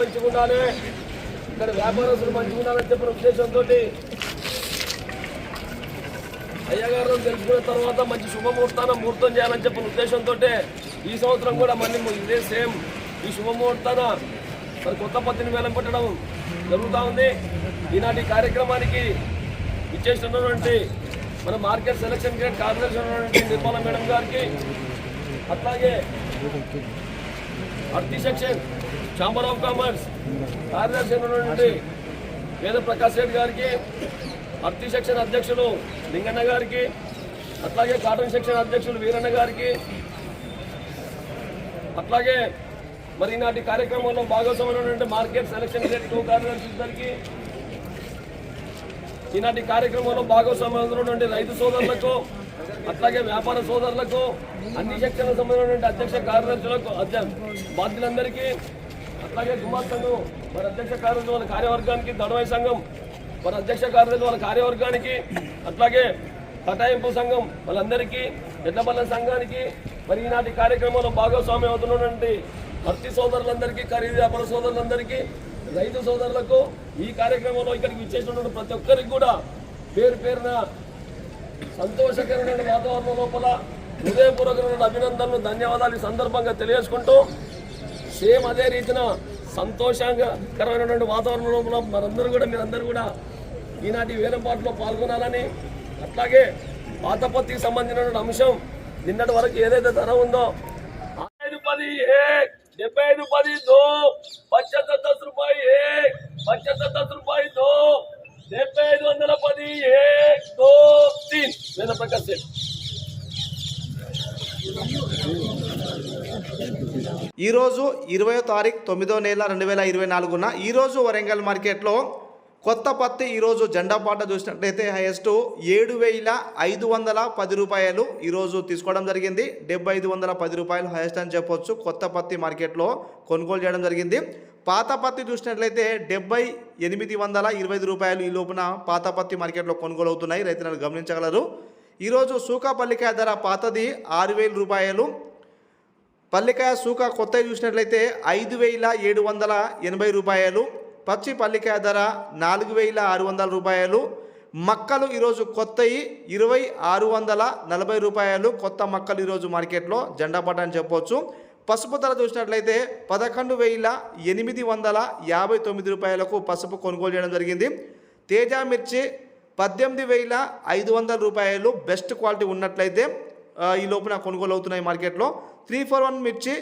మంచిగా ఉండాలి. ఇక్కడ వ్యాపారస్తులు మంచిగా ఉండాలని చెప్పిన ఉద్దేశంతో అయ్యగారు తెలుసుకున్న తర్వాత మంచి శుభముహూర్తాన్ని ముహూర్తం చేయాలని చెప్పిన ఉద్దేశంతో ఈ సంవత్సరం కూడా మళ్ళీ ఇదే సేమ్. ఈ శుభముహూర్తాన మరి కొత్త పత్తిని వేలం పెట్టడం జరుగుతూ ఉంది. ఈనాటి కార్యక్రమానికి ఇచ్చేస్తున్నటువంటి మన market selection grade corporation Nirmala madam గారికి అట్లాగే అర్తి సెక్షన్ ఛాంబర్ ఆఫ్ కామర్స్ కార్యదర్శి నుండి వేద ప్రకాష్ రెడ్డి గారికి అర్తి సెక్షన్ అధ్యక్షులు లింగన్న గారికి అట్లాగే కాటన్ సెక్షన్ అధ్యక్షులు వీరన్న గారికి అట్లాగే మరి ఈనాటి కార్యక్రమంలో భాగస్వామైనటువంటి మార్కెట్ సెలక్షన్ గ్రేడ్ టూ కార్యదర్శి ఇద్దరికి ఈనాటి కార్యక్రమంలో భాగస్వామ్యం రైతు సోదరులకు అట్లాగే వ్యాపార సోదరులకు అన్ని శక్తులకు సంబంధించినటువంటి అధ్యక్ష కార్యదర్శులకు బాధ్యులందరికీ అట్లాగే కుమార్ సంఘం మరి అధ్యక్ష కార్యదర్శి వాళ్ళ కార్యవర్గానికి దడవై సంఘం మరి అధ్యక్ష కార్యదర్శి వాళ్ళ కార్యవర్గానికి అట్లాగే కటాయింపు సంఘం వాళ్ళందరికీ పెద్దపల్లి సంఘానికి మరి ఈనాటి కార్యక్రమంలో భాగస్వామ్యం అవుతున్నటువంటి భర్తీ సోదరులందరికీ ఖరీదు వ్యాపార సోదరులందరికీ రైతు సోదరులకు ఈ కార్యక్రమంలో ఇక్కడికి విచ్చేసినటువంటి ప్రతి ఒక్కరికి కూడా పేరు పేరున సంతోషకరమైన వాతావరణం లోపల హృదయపూర్వకమైన అభినందనలు ధన్యవాదాలు ఈ సందర్భంగా తెలియజేసుకుంటూ సేమ్ అదే రీతిన సంతోషకరమైనటువంటి వాతావరణం లోపల మనందరూ కూడా మీరందరూ కూడా ఈనాటి వేలంపాట్లో పాల్గొనాలని అట్లాగే పాతపత్తికి సంబంధించినటువంటి అంశం నిన్నటి వరకు ఏదైతే ధర ఉందో ఈరోజు ఇరవయో తారీఖు తొమ్మిదో నెల రెండు వేల ఇరవై నాలుగున ఈరోజు వరంగల్ మార్కెట్లో కొత్త పత్తి ఈరోజు జెండా పాట చూసినట్లయితే హైయెస్ట్ ఏడు వేల ఐదు వందల పది రూపాయలు ఈరోజు తీసుకోవడం జరిగింది. డెబ్బై ఐదు వందల పది రూపాయలు హైయెస్ట్ అని చెప్పొచ్చు. కొత్త పత్తి మార్కెట్లో కొనుగోలు చేయడం జరిగింది. పాత పత్తి చూసినట్లయితే డెబ్బై ఎనిమిది వందల ఇరవై రూపాయలు ఈ లోపున పాత పత్తి మార్కెట్లో కొనుగోలు అవుతున్నాయి. రైతులను గమనించగలరు. ఈరోజు సూకా పల్లికాయ ధర పాతది ఆరు వేల రూపాయలు. పల్లికాయ సూక కొత్తవి చూసినట్లయితే ఐదు వేల ఏడు వందల ఎనభై రూపాయలు. పచ్చి పల్లికాయ ధర నాలుగు వేల ఆరు వందల రూపాయలు. మక్కలు ఈరోజు కొత్తవి ఇరవై ఆరు వందల నలభై రూపాయలు. కొత్త మక్కలు ఈరోజు మార్కెట్లో జెండా పట్ట అని చెప్పొచ్చు. పసుపు ధర చూసినట్లయితే పదకొండు వేల ఎనిమిది వందల యాభై తొమ్మిది రూపాయలకు పసుపు కొనుగోలు చేయడం జరిగింది. తేజ మిర్చి పద్దెనిమిది వేల ఐదు వందల రూపాయలు బెస్ట్ క్వాలిటీ ఉన్నట్లయితే ఈ లోపున కొనుగోలు అవుతున్నాయి మార్కెట్లో. త్రీ ఫోర్ వన్ మిర్చి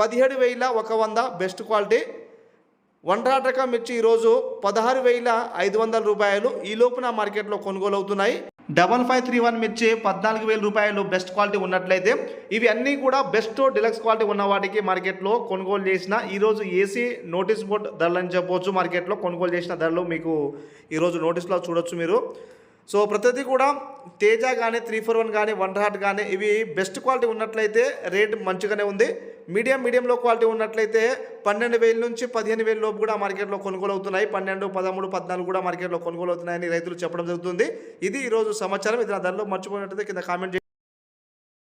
పదిహేడు వేల ఒక వంద బెస్ట్ క్వాలిటీ. వండ్రాట్రక మిర్చి ఈరోజు పదహారు వేల ఐదు వందల రూపాయలు ఈ లోపున మార్కెట్లో కొనుగోలు అవుతున్నాయి. డబల్ ఫైవ్ త్రీ వన్ మిర్చి పద్నాలుగు వేల రూపాయలు బెస్ట్ క్వాలిటీ ఉన్నట్లయితే ఇవి అన్నీ కూడా బెస్ట్ డిలక్స్ క్వాలిటీ ఉన్న వాటికి మార్కెట్లో కొనుగోలు చేసిన ఈరోజు ఏసీ నోటీస్ బోర్డ్ ధరలు అని చెప్పవచ్చు మార్కెట్లో కొనుగోలు చేసిన ధరలు మీకు ఈరోజు నోటీస్లో చూడొచ్చు మీరు. సో ప్రతిదీ కూడా తేజ కానీ త్రీ ఫోర్ వన్ కానీ వన్ హార్ట్ కానీ ఇవి బెస్ట్ క్వాలిటీ ఉన్నట్లయితే రేట్ మంచిగానే ఉంది. మీడియం మీడియంలో క్వాలిటీ ఉన్నట్లయితే పన్నెండు వేల నుంచి పదిహేను వేల లోపు కూడా మార్కెట్లో కొనుగోలు అవుతున్నాయి. పన్నెండు పదమూడు పద్నాలుగు కూడా మార్కెట్లో కొనుగోలు అవుతున్నాయని రైతులు చెప్పడం జరుగుతుంది. ఇది ఈరోజు సమాచారం. ఇది నా ధరలో మర్చిపోయినట్లయితే కింద కామెంట్